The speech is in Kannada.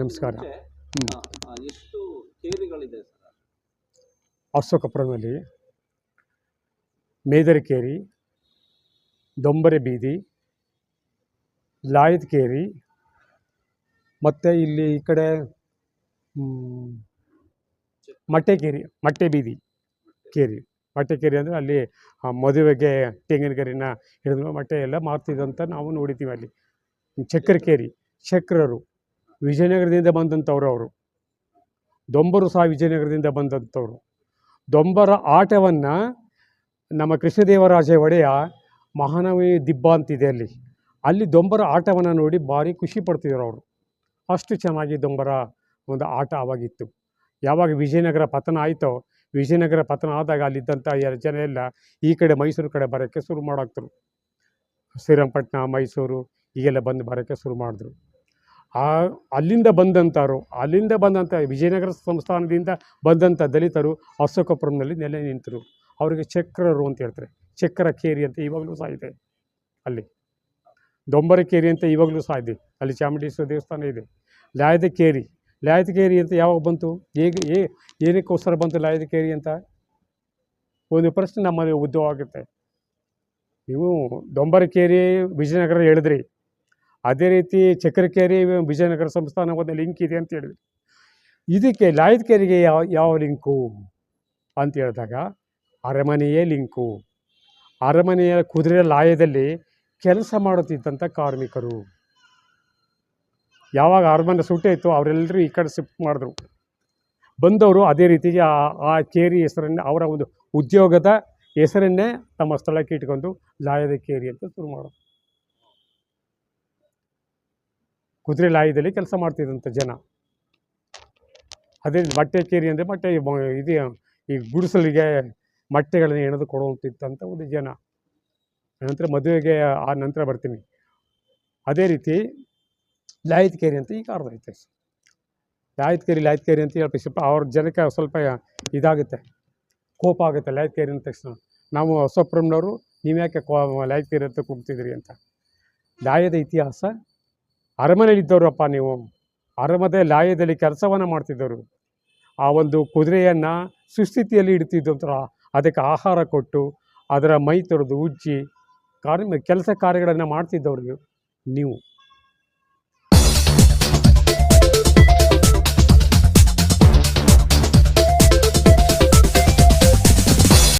ನಮಸ್ಕಾರ. ಎಷ್ಟು ಕೇರಿಗಳಿದೆ ಅಶೋಕಪುರದಲ್ಲಿ ಮೇದರಕೇರಿ ದೊಂಬರೆ ಬೀದಿ ಲಾಯದ್ ಕೇರಿ ಮತ್ತು ಇಲ್ಲಿ ಈ ಕಡೆ ಮಟ್ಟೆಕೇರಿ ಮಟ್ಟೆ ಬೀದಿ ಕೇರಿ. ಮಟ್ಟೆಕೇರಿ ಅಂದರೆ ಅಲ್ಲಿ ಮದುವೆಗೆ ತೆಂಗಿನಗರಿನ ಹಿಡಿದು ಮಟ್ಟೆ ಎಲ್ಲ ಮಾರ್ತಿದ್ದಂತ ನಾವು ನೋಡಿದ್ದೀವಿ ಅಲ್ಲಿ. ಚಕ್ರಕೇರಿ ಚಕ್ರರು. ವಿಜಯನಗರದಿಂದ ಬಂದಂಥವ್ರು ಅವರು. ದೊಂಬರು ಸಹ ವಿಜಯನಗರದಿಂದ ಬಂದಂಥವ್ರು. ದೊಂಬರ ಆಟವನ್ನು ನಮ್ಮ ಕೃಷ್ಣದೇವರಾಜ ಒಡೆಯ ಮಹಾನವಿ ದಿಬ್ಬ ಅಂತಿದೆ ಅಲ್ಲಿ. ಅಲ್ಲಿ ದೊಂಬರ ಆಟವನ್ನು ನೋಡಿ ಭಾರಿ ಖುಷಿ ಪಡ್ತಿದ್ರು ಅವರು. ಅಷ್ಟು ಚೆನ್ನಾಗಿ ದೊಂಬರ ಒಂದು ಆಟ ಆವಾಗಿತ್ತು. ಯಾವಾಗ ವಿಜಯನಗರ ಪತನ ಆಯಿತೋ, ವಿಜಯನಗರ ಪತನ ಆದಾಗ ಅಲ್ಲಿದ್ದಂಥ ಜನ ಎಲ್ಲ ಈ ಕಡೆ ಮೈಸೂರು ಕಡೆ ಬರೋಕ್ಕೆ ಶುರು ಮಾಡಾಕ್ತರು. ಶ್ರೀರಂಗಪಟ್ಟಣ ಮೈಸೂರು, ಈಗೆಲ್ಲ ಬಂದು ಬರೋಕ್ಕೆ ಶುರು ಮಾಡಿದ್ರು. ಆ, ಅಲ್ಲಿಂದ ಬಂದಂಥವರು ಅಲ್ಲಿಂದ ಬಂದಂಥ ವಿಜಯನಗರ ಸಂಸ್ಥಾನದಿಂದ ಬಂದಂಥ ದಲಿತರು ಅಶೋಕಪುರಂನಲ್ಲಿ ನೆಲೆ ನಿಂತರು. ಅವರಿಗೆ ಚಕ್ರರು ಅಂತ ಹೇಳ್ತಾರೆ. ಚಕ್ರ ಕೇರಿ ಅಂತ ಇವಾಗಲೂ ಸಹ ಇದೆ ಅಲ್ಲಿ. ದೊಂಬರ ಕೇರಿ ಅಂತ ಇವಾಗಲೂ ಸಹ ಇದೆ. ಅಲ್ಲಿ ಚಾಮುಂಡೇಶ್ವರ ದೇವಸ್ಥಾನ ಇದೆ. ಲಾಯದ ಕೇರಿ ಲಾಯದ ಕೇರಿ ಅಂತ ಯಾವಾಗ ಬಂತು? ಹೇಗೆ ಏ ಏನಕ್ಕೋಸ್ಕರ ಬಂತು ಲಾಯದ ಕೇರಿ ಅಂತ? ಒಂದು ಪ್ರಶ್ನೆ ನಮ್ಮಲ್ಲಿ ಉದ್ಯೋಗ ಆಗುತ್ತೆ ನೀವು ದೊಂಬರ ಕೇರಿ ವಿಜಯನಗರ ಹೇಳಿದ್ರಿ. ಅದೇ ರೀತಿ ಚಕ್ರಕೇರಿ ವಿಜಯನಗರ ಸಂಸ್ಥಾನ ಒಂದು ಲಿಂಕ್ ಇದೆ ಅಂತ ಹೇಳಿದ್ವಿ ಇದಕ್ಕೆ ಲಾಯದ ಕೇರಿಗೆ ಯಾವ ಯಾವ ಲಿಂಕು ಅಂತ ಹೇಳಿದಾಗ ಅರಮನೆಯೇ ಲಿಂಕು. ಅರಮನೆಯ ಕುದುರೆ ಲಾಯದಲ್ಲಿ ಕೆಲಸ ಮಾಡುತ್ತಿದ್ದಂಥ ಕಾರ್ಮಿಕರು. ಯಾವಾಗ ಅರಮನೆ ಸುಟ್ಟಿತ್ತು ಅವರೆಲ್ಲರೂ ಈ ಕಡೆ ಶಿಫ್ಟ್ ಮಾಡಿದ್ರು. ಬಂದವರು ಅದೇ ರೀತಿಗೆ ಆ ಆ ಕೇರಿ ಹೆಸರನ್ನೇ ಅವರ ಒಂದು ಉದ್ಯೋಗದ ಹೆಸರನ್ನೇ ತಮ್ಮ ಸ್ಥಳಕ್ಕೆ ಇಟ್ಕೊಂಡು ಲಾಯದ ಕೇರಿ ಅಂತ ಶುರು ಮಾಡೋದು ಕುದುರೆ ಲಾಯದಲ್ಲಿ ಕೆಲಸ ಮಾಡ್ತಿದ್ದಂಥ ಜನ. ಅದೇ ಬಟ್ಟೆ ಕೇರಿ ಅಂದರೆ ಬಟ್ಟೆ ಇದು, ಈ ಗುಡಿಸಲಿಗೆ ಬಟ್ಟೆಗಳನ್ನು ಎಣೆದು ಕೊಡುವಂತಿದ್ದಂಥ ಒಂದು ಜನ. ನಂತರ ಮದುವೆಗೆ, ಆ ನಂತರ ಬರ್ತೀನಿ. ಅದೇ ರೀತಿ ಲಾಯತ್ ಕೇರಿ ಅಂತ ಈಗ ಐತೆ. ಲಾಯತ್ ಕೇರಿ ಲಾಯತ್ ಕೇರಿ ಅಂತ ಹೇಳ್ತೀವಿ. ಸ್ವಲ್ಪ ಅವ್ರ ಜನಕ್ಕೆ ಸ್ವಲ್ಪ ಇದಾಗುತ್ತೆ. ಕೋಪ ಆಗುತ್ತೆ ಲಾಯತ್ ಕೇರಿ ಅಂದ ತಕ್ಷಣ. ನಾವು ಹೊಸಪ್ರಮ್ನವರು ನೀವು ಯಾಕೆ ಕೋ, ಲಾಯತ್ ಕೇರಿ ಅಂತ ಕೂಗ್ತಿದ್ರಿ ಅಂತ. ಲಾಯದ ಇತಿಹಾಸ ಅರಮನೆಯಲ್ಲಿದ್ದವರಪ್ಪ ನೀವು. ಅರಮನೆ ಲಾಯದಲ್ಲಿ ಕೆಲಸವನ್ನು ಮಾಡ್ತಿದ್ದವರು. ಆ ಒಂದು ಕುದುರೆಯನ್ನು ಸುಸ್ಥಿತಿಯಲ್ಲಿ ಇಡ್ತಿದ್ದು ಒಂಥರ ಅದಕ್ಕೆ ಆಹಾರ ಕೊಟ್ಟು, ಅದರ ಮೈ ತೊಳೆದು ಉಜ್ಜಿ, ಕಾರ್ಯ, ಕೆಲಸ ಕಾರ್ಯಗಳನ್ನು ಮಾಡ್ತಿದ್ದವ್ರಿಗೆ ನೀವು.